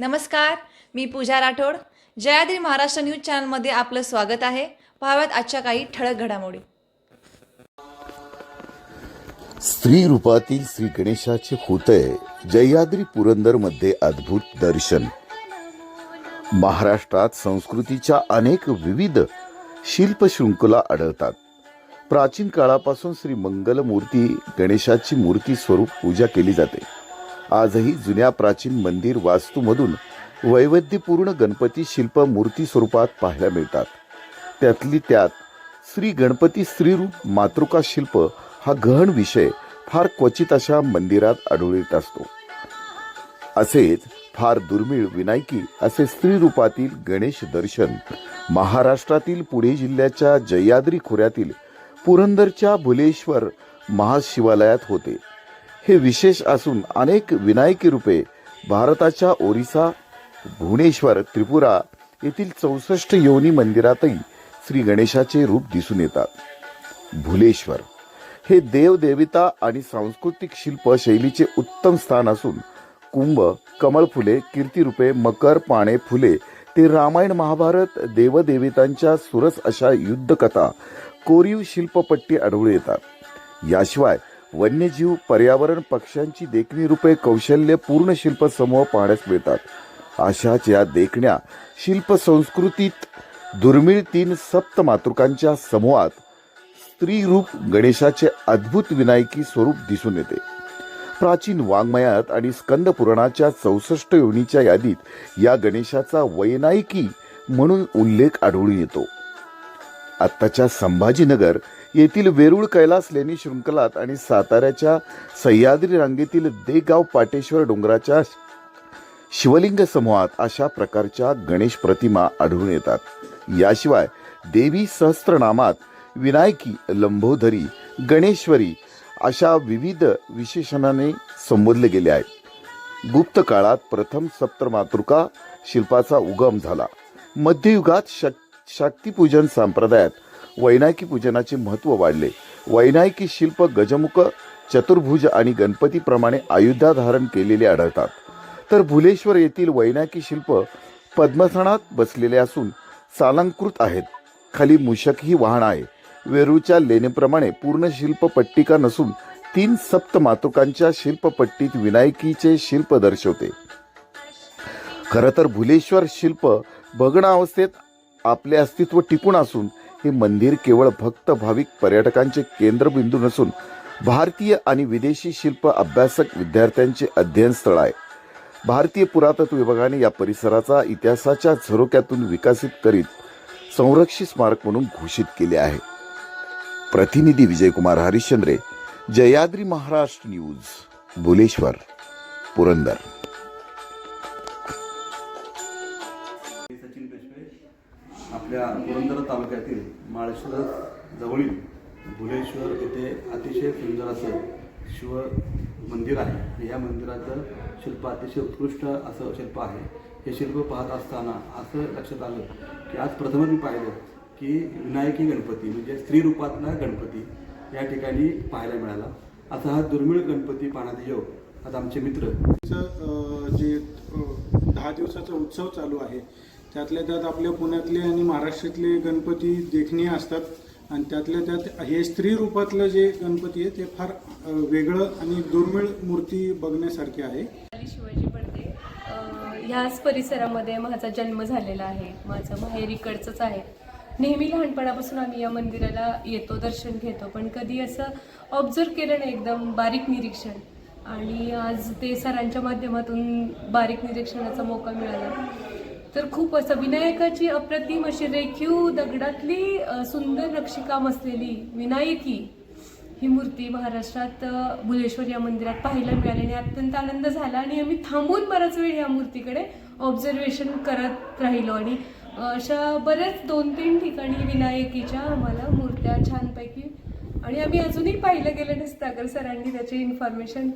नमस्कार मी पूजा राठोड. जयाद्री महाराष्ट्र न्यूज चॅनलमध्ये आपलं स्वागत आहे. पाहाव्यात आजच्या काही ठळक घडामोडी. स्त्री रूपातील श्री गणेशाचे होतय जह्याद्री पुरंदरमध्ये अद्भुत दर्शन. महाराष्ट्रात संस्कृतीच्या अनेक विविध शिल्पशृंखला आढळतात. प्राचीन काळापासून श्री मंगलमूर्ती गणेशाची मूर्ती स्वरूप पूजा केली जाते. आजही जुन्या प्राचीन मंदिर वास्तूमधून वैविध्यपूर्ण गणपती शिल्प मूर्ती स्वरूपात पाहायला मिळतात. त्यातली त्यात श्री गणपती स्त्रीरूप मातृका शिल्प हा गहन विषय फार क्वचित अशा मंदिरात आढळून येत असतो. असेच फार दुर्मिळ विनायकी असे स्त्री रूपातील गणेश दर्शन महाराष्ट्रातील पुणे जिल्ह्याच्या जयाद्री खोऱ्यातील पुरंदरच्या भुलेश्वर महाशिवालयात होते. हे विशेष असून अनेक विनायकी रूपे भारताच्या ओरिसा भुवनेश्वर त्रिपुरा येथील चौसष्ट योनी मंदिरातही श्री गणेशाचे रूप दिसून येतात. भुलेश्वर हे देवदेविता आणि सांस्कृतिक शिल्प शैलीचे उत्तम स्थान असून कुंभ कमळ फुले कीर्तिरूपे मकर पाणे फुले ते रामायण महाभारत देवदेवतांच्या सुरस अशा युद्धकथा कोरीव शिल्पपट्टी आढळून येतात. याशिवाय वन्यजीव पर्यावरण पक्ष्यांची देखणी रूपे कौशल्य पूर्ण शिल्प समूह पाहण्यास मिळतात. अशाच या देखण्या शिल्प संस्कृतीत दुर्मिळ तीन सप्त मातृकांच्या समूहात स्त्री रूप गणेशाचे अद्भुत विनायकी स्वरूप दिसून येते. प्राचीन वाङ्मयात आणि स्कंद पुराणाच्या चौसष्ट योनीच्या यादीत या गणेशाचा वैनायकी म्हणून उल्लेख आढळून येतो. आत्ताच्या संभाजीनगर येथील वेरूळ कैलास लेणी शृंखलात आणि साताऱ्याच्या सह्याद्री रांगेतील देगाव पाटेश्वर डोंगराच्या शिवलिंग समूहात अशा प्रकारच्या गणेश प्रतिमा आढळून येतात. याशिवाय देवी सहस्त्रनामात विनायकी लंबोधरी गणेश्वरी अशा विविध विशेषणाने संबोधले गेले आहेत गुप्त काळात प्रथम सप्तमातृका शिल्पाचा उगम झाला. मध्ययुगात शक शक्तीपूजन संप्रदायात वैनायकी पूजनाचे महत्त्व वाढले. वैनायकी शिल्प गजमुख चतुर्भुज आणि गणपतीप्रमाणे आयुधा धारण केलेले आढळतात. तर भुलेश्वर येथील वैनायकी शिल्प पद्मसणात बसलेले असून सालंकृत आहेत. खाली मूषकही वाहन आहे. वेरूच्या लेणीप्रमाणे पूर्ण शिल्प पट्टिका नसून तीन सप्त मातृकांच्या शिल्पपट्टीत विनायकीचे शिल्प दर्शवते. खरं तर भुलेश्वर शिल्प भग्न अवस्थेत आपले अस्तित्व टिकून असून हे मंदिर केवळ भक्त भाविक पर्यटकांचे केंद्रबिंदू नसून भारतीय आणि विदेशी शिल्प अभ्यासक विद्यार्थ्यांचे अध्ययन स्थळ आहे. भारतीय पुरातत्व विभागाने या परिसराचा इतिहासाच्या झरोक्यातून विकसित करीत संरक्षित स्मारक म्हणून घोषित केले आहे. प्रतिनिधी विजयकुमार हरिश्चंद्रे जयाद्री महाराष्ट्र न्यूज भुलेश्वर पुरंदर. आपल्या पुरंदर तालुक्यातील माळेश्वर जवळील भुलेश्वर येथे अतिशय सुंदर असं शिव मंदिर आहे. आणि या मंदिराचं शिल्प अतिशय उत्कृष्ट असं शिल्प आहे. हे शिल्प पाहत असताना असं लक्षात आलं की आज प्रथमच मी पाहिलं की विनायकी गणपती म्हणजे स्त्री रूपातला गणपती या ठिकाणी पाहायला मिळाला. असा हा दुर्मिळ गणपती पाहण्यात योग आज आमचे मित्र जे दहा दिवसाचा उत्सव चालू आहे त्यातल्या त्यात आपल्या पुण्यातले आणि महाराष्ट्रातले गणपती देखणीय असतात. आणि त्यातल्या त्यात हे स्त्री रूपातलं जे गणपती आहे ते फार वेगळं आणि दुर्मिळ मूर्ती बघण्यासारखी आहे. शिवाजी पडते ह्याच परिसरामध्ये माझा जन्म झालेला आहे. माझं माहेरीकडचंच आहे. नेहमी लहानपणापासून आम्ही या मंदिराला येतो दर्शन घेतो पण कधी असं ऑब्झर्व केलं नाही एकदम बारीक निरीक्षण. आणि आज ते सरांच्या माध्यमातून बारीक निरीक्षणाचा मौका मिळाला. तर खूप असं विनायकाची अप्रतिम अशी रेखीव दगडातली सुंदर नक्षीकाम असलेली विनायकी ही मूर्ती महाराष्ट्रात भुलेश्वर या मंदिरात पाहायला मिळाली आणि अत्यंत आनंद झाला आणि आम्ही थांबून बराच वेळ या मूर्तीकडे ऑब्झर्वेशन करत राहिलो आणि अशा बऱ्याच दोन तीन ठिकाणी विनायकीच्या आम्हाला मूर्त्या छानपैकी आणि आम्ही अजूनही पाहिलं गेलं नसतं अगर सरांनी त्याची इन्फॉर्मेशन